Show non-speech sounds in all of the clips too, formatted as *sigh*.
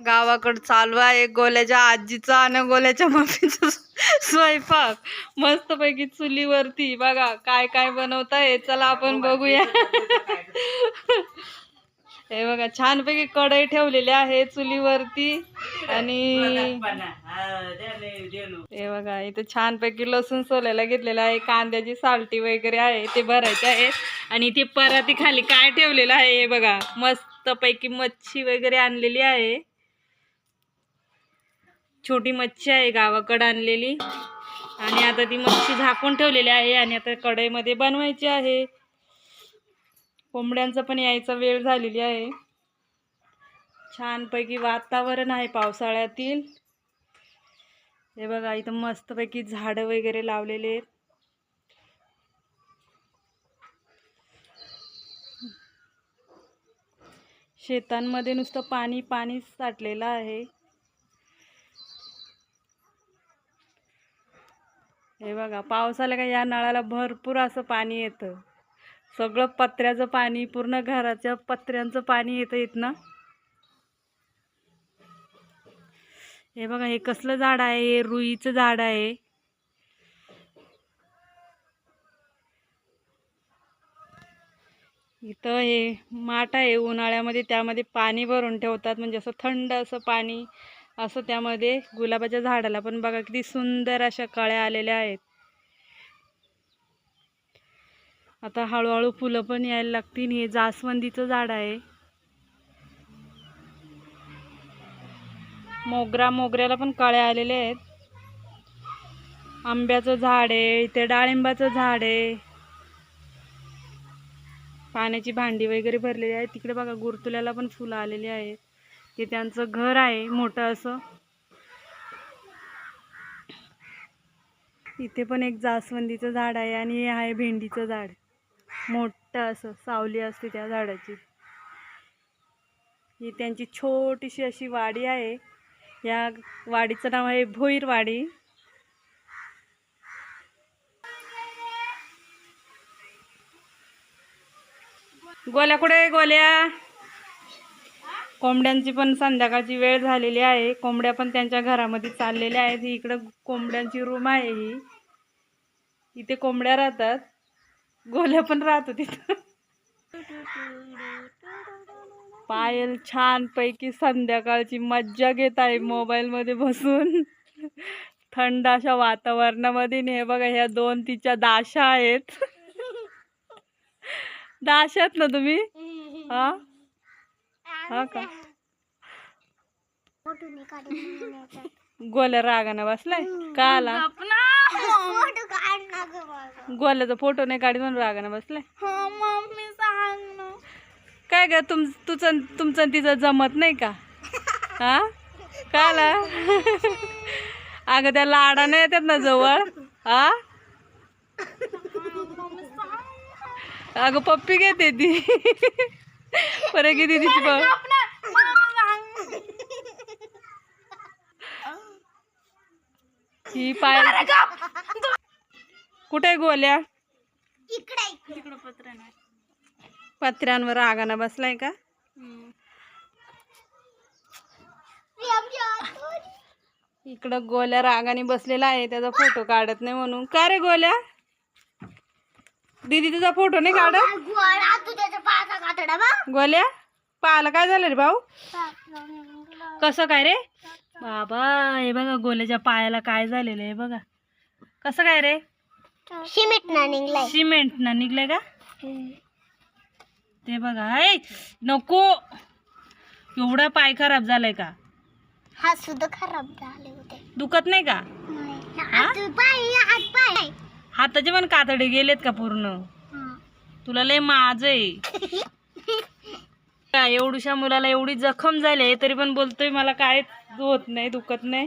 गावाकडं चालू आहे गोल्याच्या आजीचा आणि गोल्याच्या मम्मीचा स्वयंपाक. मस्तपैकी चुलीवरती. बघा काय काय बनवताय? चला आपण बघूया. हे बघा छानपैकी कढई ठेवलेली आहे चुलीवरती आणि हे बघा इथे छानपैकी लसूण सोलायला घेतलेला आहे कांद्याची सालटी वगैरे आहे ते भरायचे आहे. आणि ते पराती खाली काय ठेवलेलं आहे हे बघा मस्तपैकी मच्छी वगैरे आणलेली आहे. छोटी मच्छी आहे गावाकडं आणलेली. आणि आता ती मच्छी झाकून ठेवलेली आहे आणि आता कढईमध्ये बनवायची आहे. कोंबड्यांचा पण यायचा वेळ झालेली आहे. छानपैकी वातावरण आहे पावसाळ्यातील. हे बघा इथं मस्तपैकी झाडं वगैरे लावलेले आहेत. शेतांमध्ये नुसतं पाणी पाणी साठलेलं आहे. हे बघा पावसाला का या नळाला भरपूर असं पाणी येतं. सगळं पत्र्याचं पाणी पूर्ण घराच्या पत्र्यांचं पाणी येतं इथनं. हे बघा हे कसलं झाड आहे? हे रुईचं झाड आहे. इथं हे माठ आहे उन्हाळ्यामध्ये त्यामध्ये पाणी भरून ठेवतात. म्हणजे असं थंड असं पाणी असं त्यामध्ये गुलाबाच्या झाडाला पण बघा किती सुंदर अशा कळ्या आलेल्या आहेत. आता हळूहळू फुलं पण यायला लागतील. हे जास्वंदीचं झाड आहे. मोगरा मोगऱ्याला पण कळ्या आलेल्या आहेत. आंब्याचं झाड आहे इथे डाळिंबाचं झाड आहे. पाण्याची भांडी वगैरे भरलेली आहे तिकडे बघा गुरतुल्याला पण फुलं आलेली आहेत. ते त्यांचं घर आहे मोठं असं. इथे पण एक जास्वंदीचं झाड आहे आणि हे आहे भेंडीचं झाड. मोठं असं सावली असते त्या झाडाची. ही त्यांची छोटीशी अशी वाडी आहे. या वाडीचं नाव आहे भोईरवाडी. गोल्या कुठे आहे गोल्या? कोंबड्यांची पण संध्याकाळची वेळ झालेली आहे. कोंबड्या पण त्यांच्या घरामध्ये चाललेल्या आहेत. ही इकडं कोंबड्यांची रूम आहे ही. इथे कोंबड्या राहतात. गोल्या पण राहतो तिथं पायल छानपैकी संध्याकाळची मज्जा घेत आहे मोबाईलमध्ये बसून. थंड अशा वातावरणामध्ये हे बघा ह्या दोन तिच्या दाशा आहेत. दाशात ना तुम्ही? हा? हा का? गोल्या रागानं बसलाय? का आला? गोल्याचा फोटो नाही काढी म्हणून रागानं बसलाय? काय ग तुम तुझं तुमचं तिचं जमत नाही का? हा? का आला? अगं त्या नाही येतात ना जवळ? हा? अगं पप्पी घेते ती. परत किती पप्पी ही पाय कुठे गोल्या? पत्र्यांवर रागानं बसलाय का? इकडं गोल्या रागाने बसलेला आहे त्याचा फोटो काढत नाही म्हणून. का रे गोल्या? दीदी तुझा फोटो नाही काढत? गोल्या पाहायला काय झालं रे भाऊ? कसं काय रे? बाबा हे बघा गोल्याच्या पायाला काय झालेलं आहे बघा. कसं काय रे? सिमेंट ना निघलाय. सिमेंट ना निघलंय का? ते बघा ऐ नको. एवढा पाय खराब झालाय का? हात सुद्धा खराब झाले होते. दुखत नाही का? हात पाय हात पाय. हाताचे पण कातडे गेलेत का पूर्ण? तुला लय माझ आहे. का *laughs* एवढूशा मुलाला एवढी जखम झाली आहे तरी पण बोलतोय मला काय होत नाही दुखत नाही.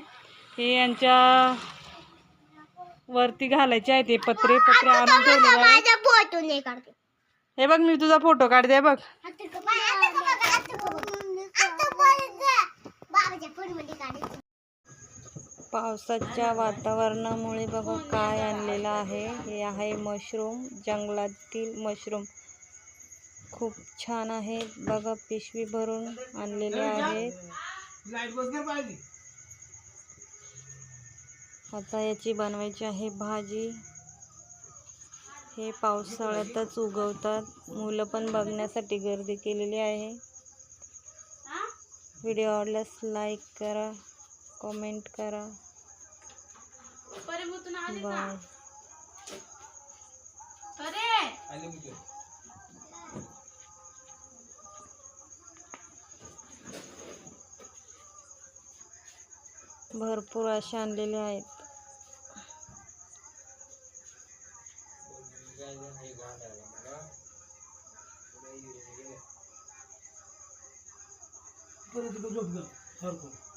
हे यांच्या वरती घालायचे आहे ते पत्रे पत्रे आणून काढते. हे बघ मी तुझा फोटो काढते बघ. पावसाच्या वातावरणामुळे बघा काय आणलेलं आहे. हे आहे मशरूम जंगलातील मशरूम. खूप छान आहे. बघा पिशवी भरून आणलेले आहेत. आता याची बनवायची आहे भाजी. हे पावसाळ्यातच उगवतात. मुलं पण बघण्यासाठी गर्दी केलेली आहे. व्हिडिओ आवडल्यास लाईक करा. कमेंट करा. बाय. भरपूर असे आणलेले आहेत. परत झोप